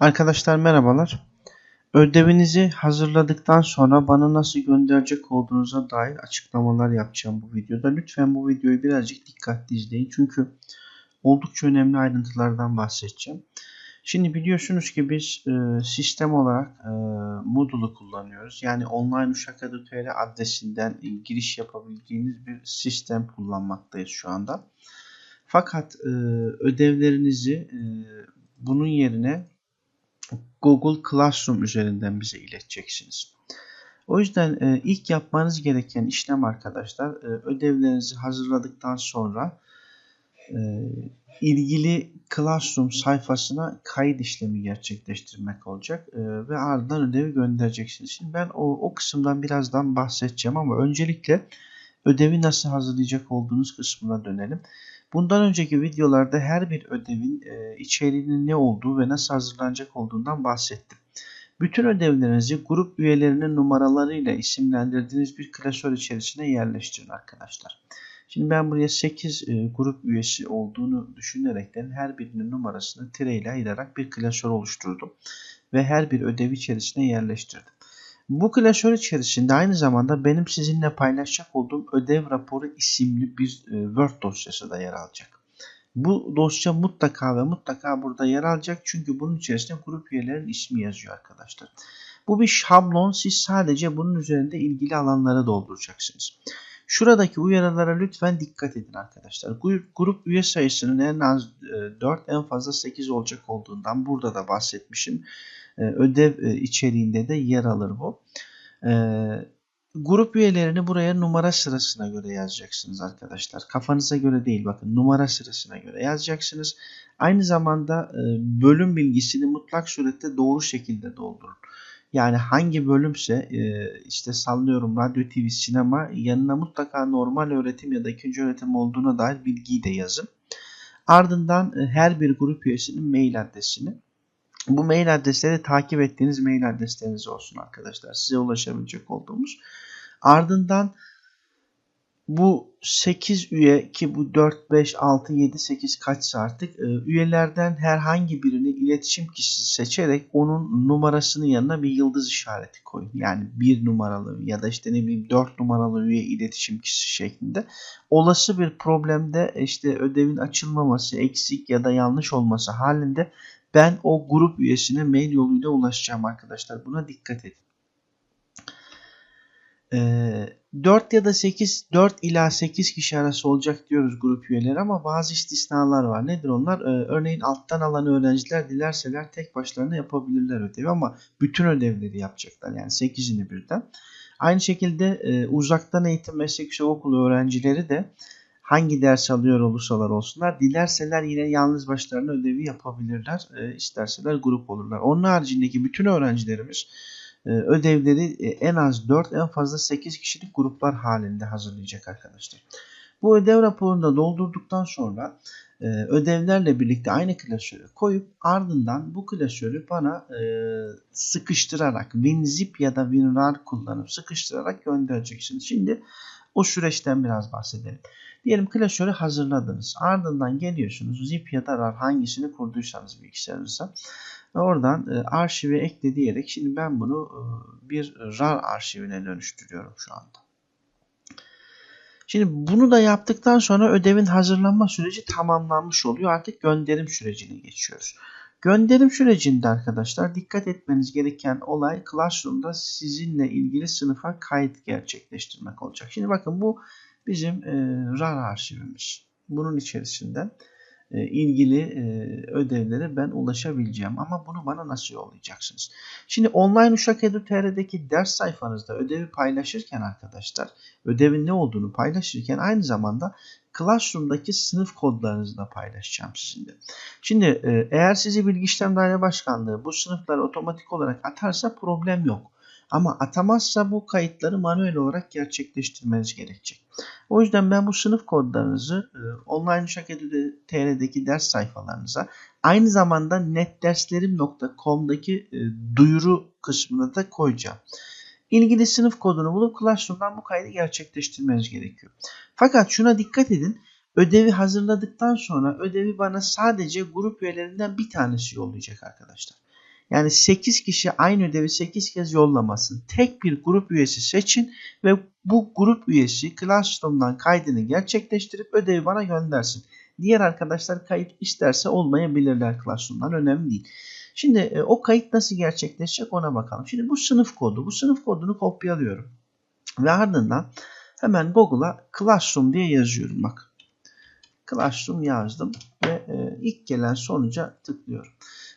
Arkadaşlar merhabalar. Ödevinizi hazırladıktan sonra bana nasıl gönderecek olduğunuza dair açıklamalar yapacağım bu videoda. Lütfen bu videoyu birazcık dikkatli izleyin. Çünkü oldukça önemli ayrıntılardan bahsedeceğim. Şimdi biliyorsunuz ki biz e, sistem olarak e, Moodle'u kullanıyoruz. Yani online uşak.tr adresinden e, giriş yapabildiğiniz bir sistem kullanmaktayız şu anda. Fakat e, ödevlerinizi e, bunun yerine Google Classroom üzerinden bize ileteceksiniz. O yüzden e, ilk yapmanız gereken işlem arkadaşlar e, ödevlerinizi hazırladıktan sonra e, ilgili Classroom sayfasına kayıt işlemi gerçekleştirmek olacak e, ve ardından ödevi göndereceksiniz. Şimdi ben o, o kısımdan birazdan bahsedeceğim ama öncelikle ödevi nasıl hazırlayacak olduğunuz kısmına dönelim. Bundan önceki videolarda her bir ödevin e, içeriğinin ne olduğu ve nasıl hazırlanacak olduğundan bahsettim. Bütün ödevlerinizi grup üyelerinin numaralarıyla isimlendirdiğiniz bir klasör içerisine yerleştirin arkadaşlar. Şimdi ben buraya 8 e, grup üyesi olduğunu düşünerekten her birinin numarasını tire ile ayırarak bir klasör oluşturdum. Ve her bir ödev içerisine yerleştirdim. Bu klasör içerisinde aynı zamanda benim sizinle paylaşacak olduğum ödev raporu isimli bir e, Word dosyası da yer alacak. Bu dosya mutlaka ve mutlaka burada yer alacak çünkü bunun içerisinde grup üyelerinin ismi yazıyor arkadaşlar. Bu bir şablon siz sadece bunun üzerinde ilgili alanları dolduracaksınız. Şuradaki uyarılara lütfen dikkat edin arkadaşlar. Grup üye sayısının en az 4 e, en fazla 8 olacak olduğundan burada da bahsetmişim. E, ödev e, içeriğinde de yer alır bu. Grup üyelerini buraya numara sırasına göre yazacaksınız arkadaşlar. Kafanıza göre değil bakın numara sırasına göre yazacaksınız. Aynı zamanda bölüm bilgisini mutlak surette doğru şekilde doldurun. Yani hangi bölümse e, işte sallıyorum radyo, tv, sinema yanına mutlaka normal öğretim ya da ikinci öğretim olduğuna dair bilgiyi de yazın. Ardından e, her bir grup üyesinin mail adresini bu mail adresleri takip ettiğiniz mail adresleriniz olsun arkadaşlar. Size ulaşabilecek olduğumuz. Ardından bu 8 üye ki bu 4, 5, 6, 7, 8 kaçsa artık e, üyelerden herhangi birini iletişim kişisi seçerek onun numarasının yanına bir yıldız işareti koyun. Yani bir numaralı ya da işte ne bileyim 4 numaralı üye iletişim kişisi şeklinde. Olası bir problemde işte ödevin açılmaması, eksik ya da yanlış olması halinde ben o grup üyesine mail yoluyla ulaşacağım arkadaşlar. Buna dikkat edin. Ee, 4 ya da 8, 4 ila 8 kişi arası olacak diyoruz grup üyeleri ama bazı istisnalar var. Nedir onlar? Ee, örneğin alttan alan öğrenciler dilerseler tek başlarına yapabilirler ödevi ama bütün ödevleri yapacaklar. Yani 8'ini birden. Aynı şekilde e, uzaktan eğitim meslek okulu öğrencileri de hangi ders alıyor olursalar olsunlar dilerseler yine yalnız başlarına ödevi yapabilirler. E, isterseler grup olurlar. Onun haricindeki bütün öğrencilerimiz ee, ödevleri e, en az 4 en fazla 8 kişilik gruplar halinde hazırlayacak arkadaşlar. Bu ödev raporunu da doldurduktan sonra e, ödevlerle birlikte aynı klasörü koyup ardından bu klasörü bana e, sıkıştırarak WinZip ya da WinRAR kullanıp sıkıştırarak göndereceksiniz. Şimdi o süreçten biraz bahsedelim. Diyelim klasörü hazırladınız. Ardından geliyorsunuz zip ya da RAR hangisini kurduysanız bilgisayarınıza. Oradan e, ekle diyerek şimdi ben bunu e, bir RAR arşivine dönüştürüyorum şu anda. Şimdi bunu da yaptıktan sonra ödevin hazırlanma süreci tamamlanmış oluyor. Artık gönderim sürecine geçiyoruz. Gönderim sürecinde arkadaşlar dikkat etmeniz gereken olay Classroom'da sizinle ilgili sınıfa kayıt gerçekleştirmek olacak. Şimdi bakın bu bizim e, RAR arşivimiz. Bunun içerisinde ilgili e, ödevlere ben ulaşabileceğim. Ama bunu bana nasıl yollayacaksınız? Şimdi online Uşak Edu.tr'deki ders sayfanızda ödevi paylaşırken arkadaşlar ödevin ne olduğunu paylaşırken aynı zamanda Classroom'daki sınıf kodlarınızı da paylaşacağım sizinle. Şimdi e, eğer sizi Bilgi İşlem Daire Başkanlığı bu sınıfları otomatik olarak atarsa problem yok. Ama atamazsa bu kayıtları manuel olarak gerçekleştirmeniz gerekecek. O yüzden ben bu sınıf kodlarınızı e, online TR'deki ders sayfalarınıza aynı zamanda netderslerim.com'daki e, duyuru kısmına da koyacağım. İlgili sınıf kodunu bulup Classroom'dan bu kaydı gerçekleştirmeniz gerekiyor. Fakat şuna dikkat edin. Ödevi hazırladıktan sonra ödevi bana sadece grup üyelerinden bir tanesi yollayacak arkadaşlar. Yani 8 kişi aynı ödevi 8 kez yollamasın. Tek bir grup üyesi seçin ve bu grup üyesi Classroom'dan kaydını gerçekleştirip ödevi bana göndersin. Diğer arkadaşlar kayıt isterse olmayabilirler Classroom'dan önemli değil. Şimdi e, o kayıt nasıl gerçekleşecek ona bakalım. Şimdi bu sınıf kodu. Bu sınıf kodunu kopyalıyorum. Ve ardından hemen Google'a Classroom diye yazıyorum bak. Classroom yazdım ve e, ilk gelen sonuca tıklıyorum.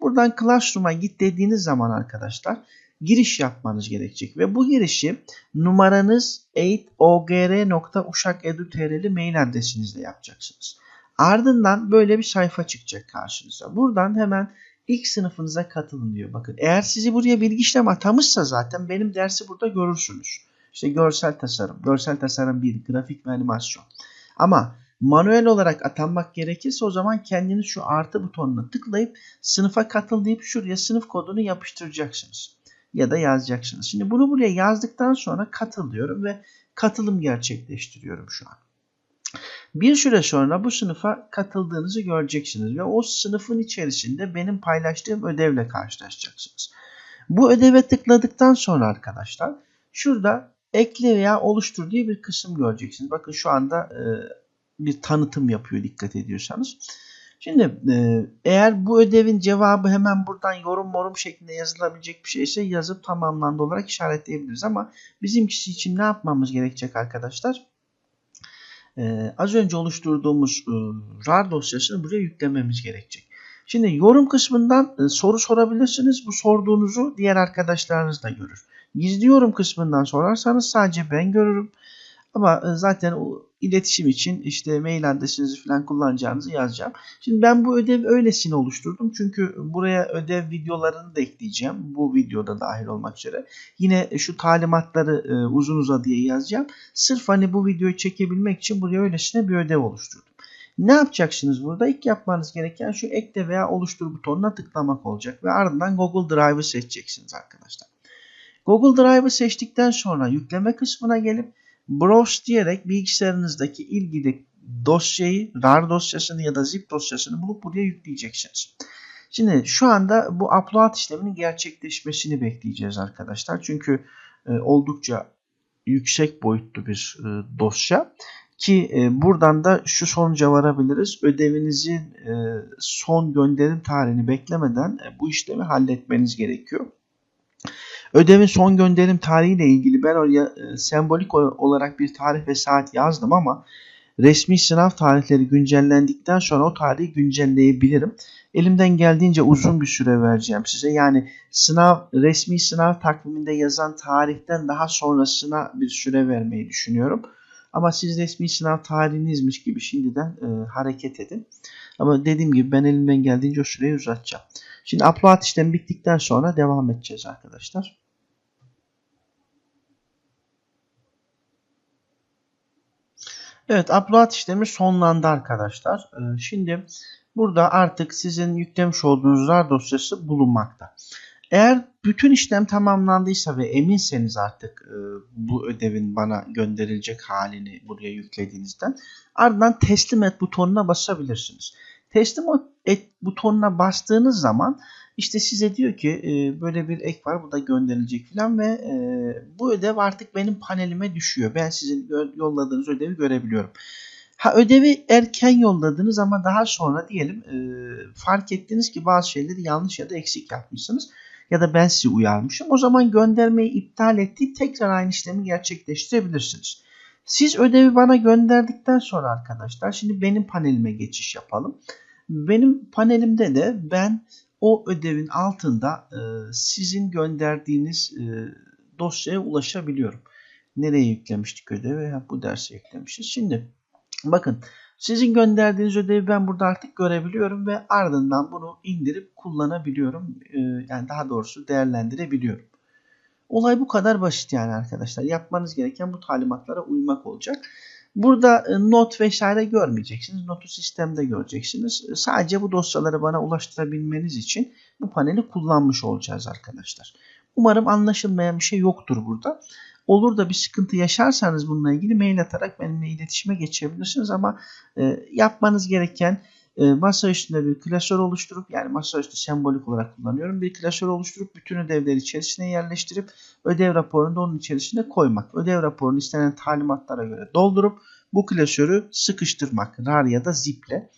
Buradan Classroom'a git dediğiniz zaman arkadaşlar giriş yapmanız gerekecek ve bu girişi numaranız 8ogr.uşakedu.tr'li mail adresinizle yapacaksınız. Ardından böyle bir sayfa çıkacak karşınıza. Buradan hemen ilk sınıfınıza katılın diyor. Bakın eğer sizi buraya bilgi işlem atamışsa zaten benim dersi burada görürsünüz. İşte görsel tasarım, görsel tasarım 1, grafik ve animasyon. Ama manuel olarak atanmak gerekirse o zaman kendiniz şu artı butonuna tıklayıp sınıfa katıl deyip şuraya sınıf kodunu yapıştıracaksınız. Ya da yazacaksınız. Şimdi bunu buraya yazdıktan sonra katıl diyorum ve katılım gerçekleştiriyorum şu an. Bir süre sonra bu sınıfa katıldığınızı göreceksiniz ve o sınıfın içerisinde benim paylaştığım ödevle karşılaşacaksınız. Bu ödeve tıkladıktan sonra arkadaşlar şurada ekle veya oluştur diye bir kısım göreceksiniz. Bakın şu anda bir tanıtım yapıyor dikkat ediyorsanız. Şimdi e, eğer bu ödevin cevabı hemen buradan yorum morum şeklinde yazılabilecek bir şeyse yazıp tamamlandı olarak işaretleyebiliriz. Ama bizimkisi için ne yapmamız gerekecek arkadaşlar? Ee, az önce oluşturduğumuz e, RAR dosyasını buraya yüklememiz gerekecek. Şimdi yorum kısmından e, soru sorabilirsiniz. Bu sorduğunuzu diğer arkadaşlarınız da görür. Gizli yorum kısmından sorarsanız sadece ben görürüm. Ama e, zaten o iletişim için işte mail adresinizi falan kullanacağınızı yazacağım. Şimdi ben bu ödev öylesine oluşturdum. Çünkü buraya ödev videolarını da ekleyeceğim. Bu videoda dahil olmak üzere. Yine şu talimatları e, uzun uzadıya yazacağım. Sırf hani bu videoyu çekebilmek için buraya öylesine bir ödev oluşturdum. Ne yapacaksınız burada? İlk yapmanız gereken şu ekle veya oluştur butonuna tıklamak olacak. Ve ardından Google Drive'ı seçeceksiniz arkadaşlar. Google Drive'ı seçtikten sonra yükleme kısmına gelip browse diyerek bilgisayarınızdaki ilgili dosyayı, RAR dosyasını ya da zip dosyasını bulup buraya yükleyeceksiniz. Şimdi şu anda bu upload işleminin gerçekleşmesini bekleyeceğiz arkadaşlar. Çünkü e, oldukça yüksek boyutlu bir e, dosya ki e, buradan da şu sonuca varabiliriz. Ödevinizin son gönderim tarihini beklemeden bu işlemi halletmeniz gerekiyor. Ödevin son gönderim tarihiyle ilgili ben oraya e, sembolik olarak bir tarih ve saat yazdım ama resmi sınav tarihleri güncellendikten sonra o tarihi güncelleyebilirim. Elimden geldiğince uzun bir süre vereceğim size. Yani sınav resmi sınav takviminde yazan tarihten daha sonrasına bir süre vermeyi düşünüyorum. Ama siz resmi sınav tarihinizmiş gibi şimdiden e, hareket edin. Ama dediğim gibi ben elimden geldiğince o süreyi uzatacağım. Şimdi upload işlemi bittikten sonra devam edeceğiz arkadaşlar. Evet upload işlemi sonlandı arkadaşlar. Ee, şimdi burada artık sizin yüklemiş olduğunuz RAR dosyası bulunmakta. Eğer bütün işlem tamamlandıysa ve eminseniz artık e, bu ödevin bana gönderilecek halini buraya yüklediğinizden ardından teslim et butonuna basabilirsiniz. Teslim et butonuna bastığınız zaman işte size diyor ki e, böyle bir ek var bu da gönderilecek falan ve e, bu ödev artık benim panelime düşüyor. Ben sizin yolladığınız ödevi görebiliyorum. Ha ödevi erken yolladınız ama daha sonra diyelim e, fark ettiniz ki bazı şeyleri yanlış ya da eksik yapmışsınız ya da ben sizi uyarmışım. O zaman göndermeyi iptal ettiği tekrar aynı işlemi gerçekleştirebilirsiniz. Siz ödevi bana gönderdikten sonra arkadaşlar şimdi benim panelime geçiş yapalım. Benim panelimde de ben o ödevin altında e, sizin gönderdiğiniz e, dosyaya ulaşabiliyorum. Nereye yüklemiştik ödevi? Ha, bu derse yüklemişiz. Şimdi bakın sizin gönderdiğiniz ödevi ben burada artık görebiliyorum ve ardından bunu indirip kullanabiliyorum. E, yani daha doğrusu değerlendirebiliyorum. Olay bu kadar basit yani arkadaşlar. Yapmanız gereken bu talimatlara uymak olacak. Burada e, not vesaire görmeyeceksiniz. Notu sistemde göreceksiniz. E, sadece bu dosyaları bana ulaştırabilmeniz için bu paneli kullanmış olacağız arkadaşlar. Umarım anlaşılmayan bir şey yoktur burada. Olur da bir sıkıntı yaşarsanız bununla ilgili mail atarak benimle iletişime geçebilirsiniz ama e, yapmanız gereken masa üstünde bir klasör oluşturup yani masa üstü sembolik olarak kullanıyorum. Bir klasör oluşturup bütün ödevleri içerisine yerleştirip ödev raporunu da onun içerisine koymak. Ödev raporunu istenen talimatlara göre doldurup bu klasörü sıkıştırmak rar ya da ziple.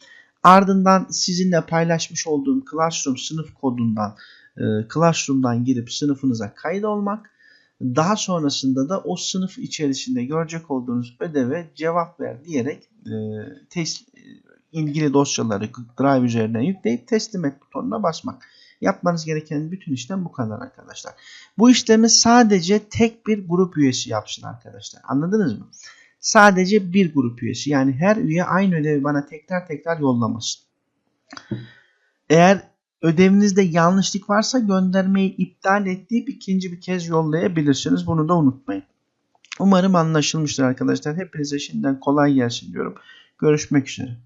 Ardından sizinle paylaşmış olduğum Classroom sınıf kodundan e, Classroom'dan girip sınıfınıza kaydolmak. Daha sonrasında da o sınıf içerisinde görecek olduğunuz ödeve cevap ver diyerek e, tes- ilgili dosyaları Drive üzerinden yükleyip teslim et butonuna basmak. Yapmanız gereken bütün işlem bu kadar arkadaşlar. Bu işlemi sadece tek bir grup üyesi yapsın arkadaşlar. Anladınız mı? Sadece bir grup üyesi. Yani her üye aynı ödevi bana tekrar tekrar yollamasın. Eğer ödevinizde yanlışlık varsa göndermeyi iptal et deyip ikinci bir kez yollayabilirsiniz. Bunu da unutmayın. Umarım anlaşılmıştır arkadaşlar. Hepinize şimdiden kolay gelsin diyorum. Görüşmek üzere.